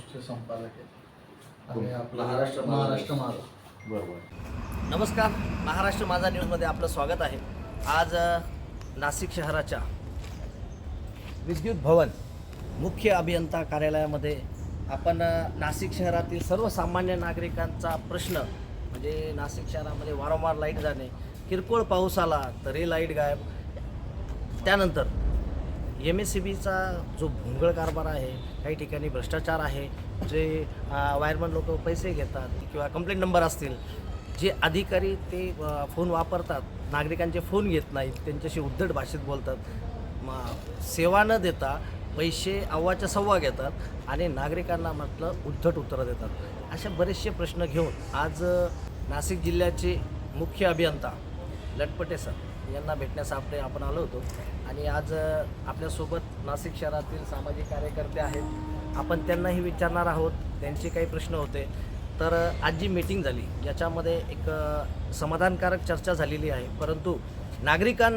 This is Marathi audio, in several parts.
न्यूजचे संपादक आहेत. आणि आपला महाराष्ट्र माझा महाराष्ट्र न्यूज. माझा बरोबर. नमस्कार. महाराष्ट्र माझा न्यूजमध्ये आपलं स्वागत आहे. आज नाशिक शहराच्या विद्युत भवन मुख्य अभियंता कार्यालयामध्ये आपण नाशिक शहरातील सर्वसामान्य नागरिकांचा प्रश्न म्हणजे नाशिक शहरामध्ये वारंवार लाइट जाणे किरकोळ पाऊस आला तरी लाइट गायब. त्यानंतर एम एस सी बीचा जो भोंगळ कारभार आहे काही ठिकाणी भ्रष्टाचार आहे जे वायरमन लोक पैसे घेतात किंवा कंप्लेंट नंबर असतील जे अधिकारी ते फोन वापरतात नागरिकांचे फोन घेत नाहीत त्यांच्याशी उद्धट भाषेत बोलतात सेवा न देता पैसे अव्वाच्या सव्वा घेतात आणि नागरिकांना म्हटलं उद्धट उत्तरं देतात. असे बरेचसे प्रश्न घेऊन आज नाशिक जिल्ह्याचे मुख्य अभियंता लटपटे सर. यांना भेटण्यासाठी आपण आलो होतो. आणि आज आपल्यासोबत नाशिक शहरातील सामाजिक कार्यकर्ते आहेत. आपण त्यांनाही विचारणार आहोत. त्यांचे काही प्रश्न होते. तर आज जी मीटिंग झाली. याच्यामध्ये एक समाधानकारक चर्चा झालेली आहे. परंतु नागरिकां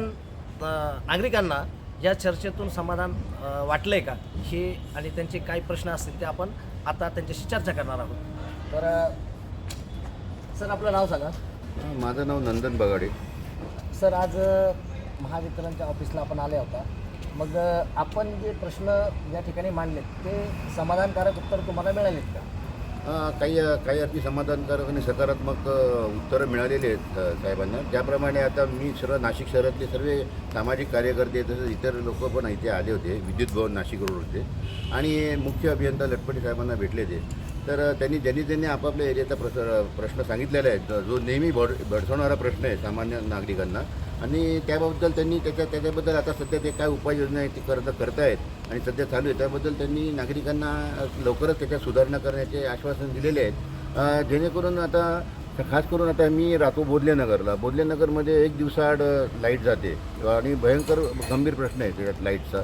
नागरिकांना या चर्चेतून समाधान वाटलं आहे का? हे आणि त्यांचे काही प्रश्न असतील ते आपण आता त्यांच्याशी चर्चा करणार आहोत. तर सर आपलं नाव सांगा. माझं नाव नंदन बगाडे. सर आज महावितरणच्या ऑफिसला आपण आले होता. मग आपण जे प्रश्न या ठिकाणी मांडलेत ते समाधानकारक उत्तर तुम्हाला मिळालेत का? काही काही अगदी समाधानकारक आणि सकारात्मक उत्तरं मिळालेली आहेत साहेबांना. त्याप्रमाणे आता मी सर्व नाशिक शहरातले सर्व सामाजिक कार्यकर्ते तसेच इतर लोक पण इथे आले होते विद्युत भवन नाशिक रोडवरते आणि मुख्य अभियंता लटपटी साहेबांना भेटले ते तर त्यांनी ज्यांनी ज्यांनी आपापल्या एरियाचा प्रश्न प्रश्न सांगितलेला आहे जो नेहमी भड भडसवणारा प्रश्न आहे सामान्य नागरिकांना. आणि त्याबद्दल त्यांनी त्याच्या त्याच्याबद्दल आता सध्या ते काय उपाययोजना आहे ते करत करतायत आणि सध्या चालू आहे. त्याबद्दल त्यांनी नागरिकांना लवकरच त्याच्यात सुधारणा करण्याचे आश्वासन दिलेले आहेत. जेणेकरून आता खास करून आता मी राहतो बोधलेनगरला. बोधलेनगरमध्ये एक दिवसाआड लाइट जाते. आणि भयंकर गंभीर प्रश्न आहे त्याच्यात लाईटचा.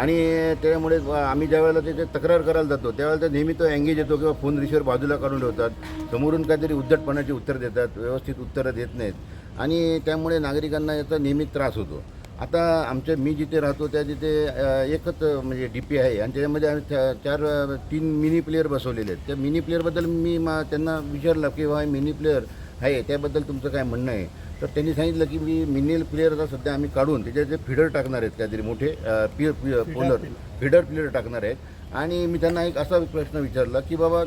आणि त्यामुळे आम्ही ज्यावेळेला त्याचे तक्रार करायला जातो त्यावेळेला तर नेहमी तो अँगेज येतो किंवा फोन रिसिवर बाजूला काढून ठेवतात. समोरून काहीतरी उद्धटपणाची उत्तर देतात व्यवस्थित उत्तरं देत नाहीत. आणि त्यामुळे नागरिकांना याचा नेहमी त्रास होतो. आता आमच्या मी जिथे राहतो त्या तिथे एकच म्हणजे डी पी आहे. आणि त्याच्यामध्ये आम्ही चार तीन मिनी प्लेअर बसवलेले आहेत. त्या मिनी प्लेअरबद्दल मी मा त्यांना विचारलं की बा मिनी प्लेअर आहे त्याबद्दल तुमचं काय म्हणणं आहे? तर त्यांनी सांगितलं की मी मिनी प्लेअर आता सध्या आम्ही काढून त्याच्यात जे फिडर टाकणार आहेत काहीतरी मोठे पि पोलर फिडर प्लेअर टाकणार आहेत. आणि मी त्यांना एक असा प्रश्न विचारला की बाबा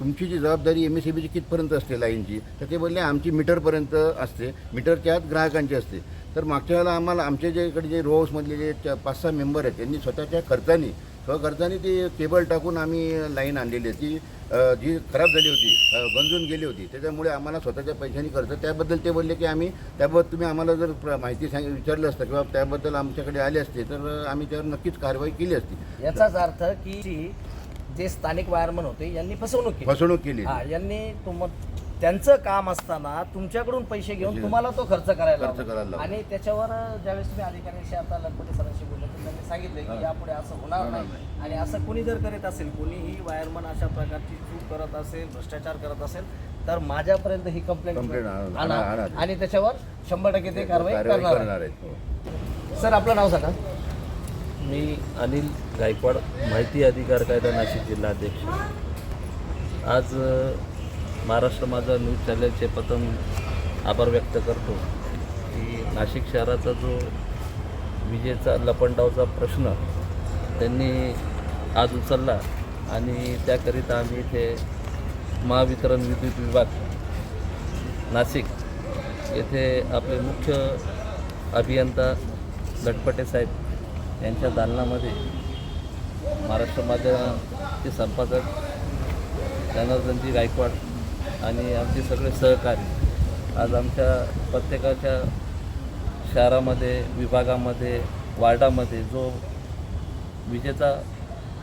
तुमची जी जबाबदारी एम एस सी बीची कितपर्यंत असते लाईनची? तर ते बोलले आमची मीटरपर्यंत असते. मीटरच्या आत ग्राहकांची असते. तर मागच्या वेळेला आम्हाला आमचे जे इकडे जे रो हाऊसमधले जे पाच सहा मेंबर आहेत त्यांनी स्वतःच्या खर्चाने स्वखर्चाने ती केबल टाकून आम्ही लाईन आणलेली आहे. ती जी खराब झाली होती गंजून गेली होती त्याच्यामुळे आम्हाला स्वतःच्या पैशांनी खर्च त्याबद्दल ते बोलले की आम्ही त्याबद्दल तुम्ही आम्हाला जर माहिती सांग विचारलं असतं किंवा त्याबद्दल आमच्याकडे आले असते तर आम्ही त्यावर नक्कीच कारवाई केली असती. याचाच अर्थ की जे स्थानिक वायरमन होते यांनी फसवणूक केली. फसवणूक केली. हा यांनी तुम त्यांचं काम असताना तुमच्याकडून पैसे घेऊन तुम्हाला तो खर्च करायला. आणि त्याच्यावर ज्यावेळेस तुम्ही अधिकाऱ्यांशी आता लंपटे सरांशी बोलले तर त्यांनी सांगितले की यापुढे असं होणार नाही. आणि असं कुणी जर करीत असेल कुणीही वायरमन अशा प्रकारची चूक करत असेल भ्रष्टाचार करत असेल तर माझ्यापर्यंत ही कंप्लेंट आणा- त्याच्यावर शंभर टक्के ते कारवाई करणार करणार आहे. आहेत. हो. सर आपलं नाव सांगा. मी अनिल गायकवाड माहिती अधिकार कायदा नाशिक जिल्हाध्यक्ष आज अ, महाराष्ट्र माझा न्यूज चॅनलचे प्रथम आभार व्यक्त करतो की नाशिक शहराचा जो विजेचा लपंडावचा प्रश्न त्यांनी आज उचलला आणि त्याकरिता आम्ही इथे महावितरण विद्युत विभाग नाशिक येथे आपले मुख्य अभियंता लटपटे साहेब यांच्या दालनामध्ये महाराष्ट्र माध्यमाचे संपादक जनार्दनजी गायकवाड आणि आमचे सगळे सहकारी आज आमच्या प्रत्येकाच्या शहरामध्ये विभागामध्ये वार्डामध्ये जो विजेचा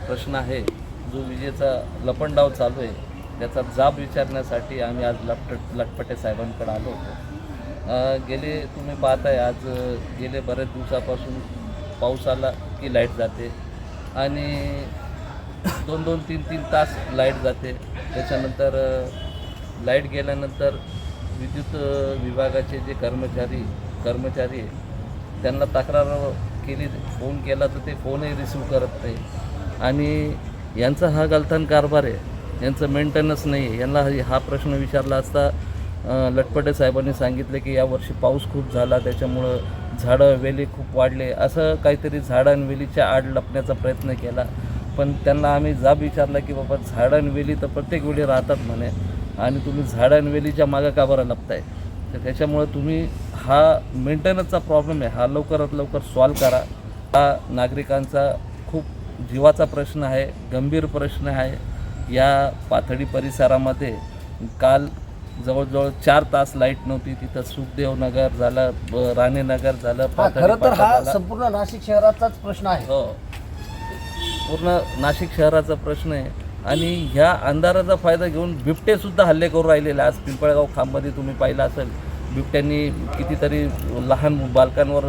प्रश्न आहे जो विजेचा लपंडाव चालू आहे त्याचा जाब विचारण्यासाठी आम्ही आज लपट लटपटे साहेबांकडे आलो होतो. गेले तुम्ही पाहताय आज गेले बऱ्याच दिवसापासून पाऊस आला की लाइट जाते आणि दोन दोन तीन तीन तास लाइट जाते. त्याच्यानंतर लाइट गेल्यानंतर विद्युत विभागाचे जे कर्मचारी कर्मचारी त्यांना तक्रार केली फोन केला तर ते फोनही रिसीव करत नाही. आणि यांचा हा गलथान कारभार आहे. यांचं मेंटेनन्स नाही आहे. यांना हा- प्रश्न विचारला असता लटपटे साहेबांनी सांगितले की यावर्षी पाऊस खूप झाला त्याच्यामुळं झाडं वेली खूप वाढले. असं काहीतरी झाडं आणि वेलीच्या आड लपण्याचा प्रयत्न केला. पण त्यांना आम्ही जाब विचारला की बाबा झाडं आणि वेली तर प्रत्येक वेळी राहतात म्हणे. आणि तुम्ही झाडं आणि वेलीच्या मागं का बरं लपताय? तर त्याच्यामुळं तुम्ही हा मेंटेनन्सचा प्रॉब्लेम आहे. हा लवकरात लवकर सॉल्व करा. हा नागरिकांचा खूप जीवाचा प्रश्न आहे गंभीर प्रश्न आहे. या पाथडी परिसरामध्ये काल जवळजवळ चार तास लाइट नव्हती. तिथं सुखदेव नगर झालं ब- राणेनगर झालं खरं तर हा. संपूर्ण नाशिक शहराचाच प्रश्न आहे. हो. पूर्ण नाशिक शहराचा प्रश्न आहे. आणि ह्या अंधाराचा फायदा घेऊन बिबटेसुद्धा हल्ले करू राहिलेले. आज पिंपळगाव खांबमध्ये तुम्ही पाहिलं असेल. बिबट्यांनी कितीतरी लहान बालकांवर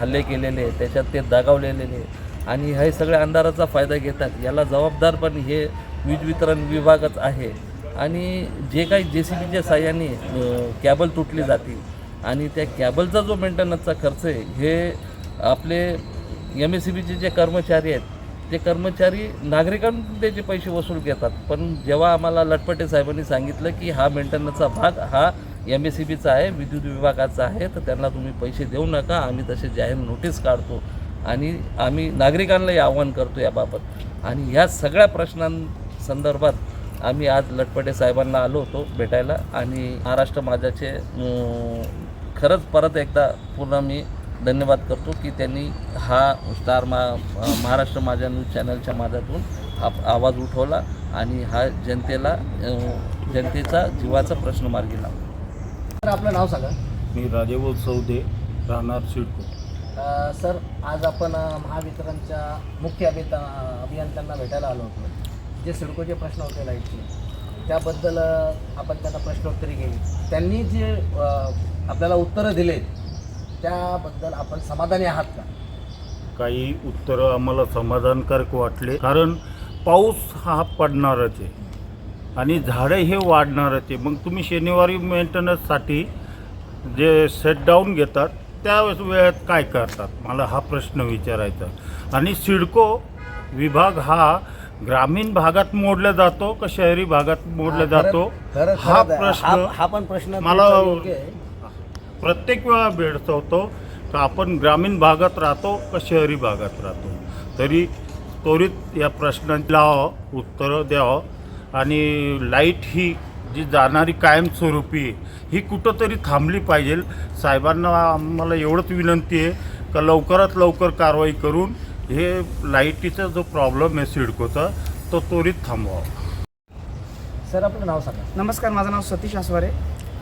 हल्ले केलेले आहे त्याच्यात ते दगावलेले आणि हे सगळ्या अंधाराचा फायदा घेतात. याला जबाबदार पण हे वीज वितरण विभागच आहे. आणि जे काही जे सी बीच्या साह्याने कॅबल तुटली जाते आणि त्या कॅबलचा जो मेंटेनन्सचा खर्च आहे हे आपले एम एस सी बीचे जे कर्मचारी आहेत ते कर्मचारी नागरिकांकडून त्याचे पैसे वसूल घेतात. पण जेव्हा आम्हाला लटपटे साहेबांनी सांगितलं की हा मेंटेनन्सचा भाग हा एम एस सी बीचा आहे विद्युत विभागाचा आहे तर त्यांना तुम्ही पैसे देऊ नका. आम्ही तसे जाहीर नोटीस काढतो आणि आम्ही नागरिकांनाही आव्हान करतो याबाबत. आणि ह्या सगळ्या प्रश्नांसंदर्भात आम्ही आज लटपटे साहेबांना आलो होतो भेटायला आणि महाराष्ट्र माझ्याचे खरंच परत एकदा पूर्ण मी धन्यवाद करतो की त्यांनी हा स्टार मा महाराष्ट्र माझ्या न्यूज चॅनलच्या माध्यमातून हा आवाज उठवला आणि हा जनतेला जनतेचा जीवाचा प्रश्न मार्गी लावला. तर आपलं नाव सांगा. मी राजेबोध सौदे राहणार सिडको अ, सर आज आपण अ, महावितरणच्या मुख्य अभियंता अभियंत्यांना भेटायला आलो होतो. जे सिडकोचे प्रश्न होते लाईटचे त्याबद्दल अ, आपण त्यांना प्रश्नोत्तरी केली. त्यांनी जे अ, आपल्याला उत्तरं दिलेत त्याबद्दल आपण समाधानी आहात का? काही उत्तरं आम्हाला समाधानकारक वाटले कारण पाऊस हा पडणारच आहे. आणि झाडं हे वाढणारच आहे मग तुम्ही शनिवारी मेंटेनन्ससाठी जे सेटडाऊन घेतात त्या वेळेत काय करतात? मला हा प्रश्न विचारायचा आणि सिडको विभाग हा ग्रामीण भागात मोडला जातो का शहरी भागात मोडला जातो? हा प्रश्न हा पण प्रश्न मला-. प्रत्येक वेळा भेडसावतो का आपण ग्रामीण भागात राहतो का शहरी भागात राहतो? तरी त्वरित या प्रश्नाला उत्तरं द्यावं. आणि लाइट ही जी जाणारी कायमस्वरूपी आहे, ही कुठंतरी थांबली पाहिजे. साहेबांना आम्हाला एवढंच विनंती आहे का लवकरात लवकर कारवाई करून हे लाईटीचा जो प्रॉब्लेम आहे सिडकोचा तो त्वरित थांबवावा. सर आपलं नाव सांगा. नमस्कार माझं नाव सतीश आसवारे.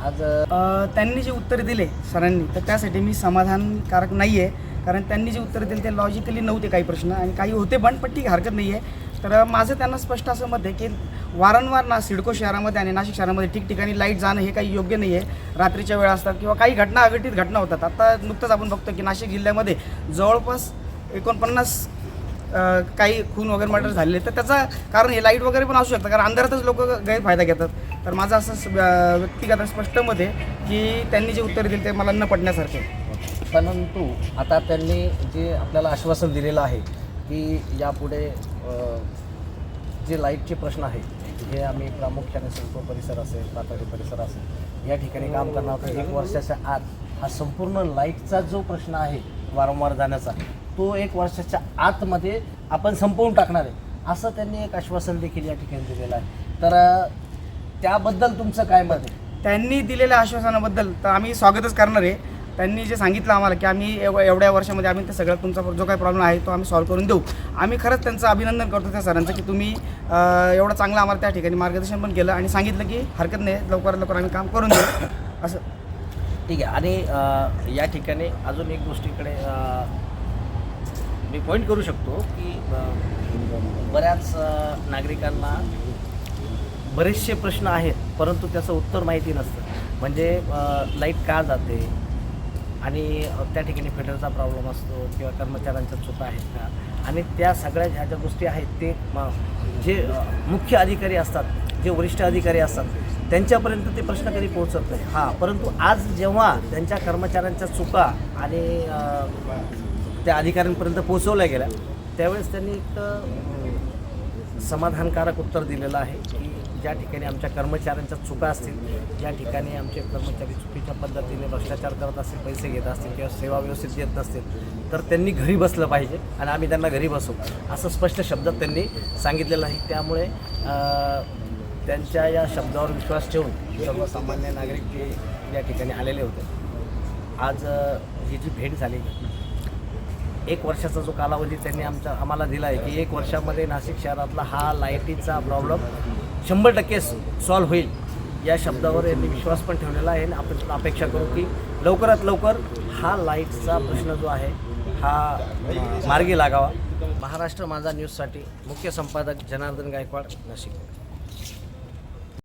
आज अ, त्यांनी जे उत्तर दिले सरांनी तर त्यासाठी मी समाधानकारक नाही आहे कारण त्यांनी जे उत्तर दिले ते लॉजिकली नव्हते काही प्रश्न आणि काही होते पण पण ठीक हरकत नाही आहे तर माझं त्यांना स्पष्ट असं मत आहे की वारंवार ना सिडको शहरामध्ये आणि नाशिक शहरामध्ये ठिकठिकाणी लाइट जाणं हे काही योग्य नाही आहे रात्रीच्या वेळा असतात किंवा काही घटना अघटित घटना होतात. आता नुकतंच आपण बघतो की नाशिक जिल्ह्यामध्ये जवळपास एकोणपन्नास काही खून वगैरे मर्डर झालेले. तर त्याचं कारण हे लाइट वगैरे पण असू शकतं कारण अंधारातच लोक गैरफायदा घेतात. तर माझं असं व्यक्तिगत स्पष्ट मत आहे की त्यांनी जे उत्तर दिले ते मला न पडण्यासारखे परंतु आता त्यांनी जे आपल्याला आश्वासन दिलेलं आहे की यापुढे जे लाईटचे प्रश्न आहेत हे आम्ही प्रामुख्याने सिडको परिसर असेल पातळी परिसर असेल या ठिकाणी काम करणार आहोत. एक वर्षाच्या आत हा संपूर्ण लाईटचा जो प्रश्न आहे वारंवार जाण्याचा तो एक वर्षाच्या आतमध्ये आपण संपवून टाकणार आहे. असं त्यांनी एक आश्वासन देखील या ठिकाणी दिलेलं आहे. तर त्याबद्दल तुमचं काय मत आहे? त्यांनी दिलेल्या आश्वासनाबद्दल तर आम्ही स्वागतच करणार आहे. त्यांनी जे सांगितलं आम्हाला की आम्ही एव एवढ्या वर्षामध्ये आम्ही ते सगळं तुमचा जो काही प्रॉब्लेम आहे तो आम्ही सॉल्व्ह करून देऊ. आम्ही खरंच त्यांचं अभिनंदन करतो त्या सरांचं की तुम्ही एवढं चांगलं आम्हाला त्या ठिकाणी मार्गदर्शन पण केलं आणि सांगितलं की हरकत नाही लवकरात लवकर आम्ही काम करून देऊ. असं. ठीक आहे. आणि या ठिकाणी अजून एक गोष्टीकडे मी पॉईंट करू शकतो की बऱ्याच नागरिकांना बरेचसे प्रश्न आहेत परंतु त्याचं उत्तर माहिती नसतं. म्हणजे लाइट का जाते? आणि त्या ठिकाणी फेडरचा प्रॉब्लेम असतो किंवा कर्मचाऱ्यांच्या चुका आहेत का? आणि त्या सगळ्या ह्या ज्या गोष्टी आहेत ते म, जे मुख्य अधिकारी असतात जे वरिष्ठ अधिकारी असतात त्यांच्यापर्यंत ते प्रश्न कधी पोहोचत नाही. हां परंतु आज जेव्हा त्यांच्या कर्मचाऱ्यांच्या चुका आणि त्या अधिकाऱ्यांपर्यंत पोहोचवल्या गेल्या त्यावेळेस त्यांनी एक समाधानकारक उत्तर दिलेलं आहे. ज्या ठिकाणी आमच्या कर्मचाऱ्यांच्या चुका असतील ज्या ठिकाणी आमचे कर्मचारी चुकीच्या पद्धतीने भ्रष्टाचार करत असतील पैसे घेत असतील किंवा सेवा व्यवस्थित देत नसतील तर त्यांनी घरी बसलं पाहिजे आणि आम्ही त्यांना घरी बसू. असं स्पष्ट शब्दात त्यांनी सांगितलेलं आहे. त्यामुळे त्यांच्या या शब्दावर विश्वास ठेवून सर्वसामान्य नागरिक जे या ठिकाणी आलेले होते आज ही जी भेट झाली एक वर्षाचा जो कालावधी त्यांनी आमचा आम्हाला दिला आहे की एक वर्षामध्ये नाशिक शहरातला हा लाईटीचा प्रॉब्लेम शंभर टक्के सॉल्व्ह होईल. या शब्दावर यांनी विश्वास पण ठेवलेला आहे आणि आपण अपेक्षा करू की लवकरात लवकर हा लाईटचा प्रश्न जो आहे हा मार्गी लागावा. महाराष्ट्र माझा न्यूजसाठी मुख्य संपादक जनार्दन गायकवाड नाशिक.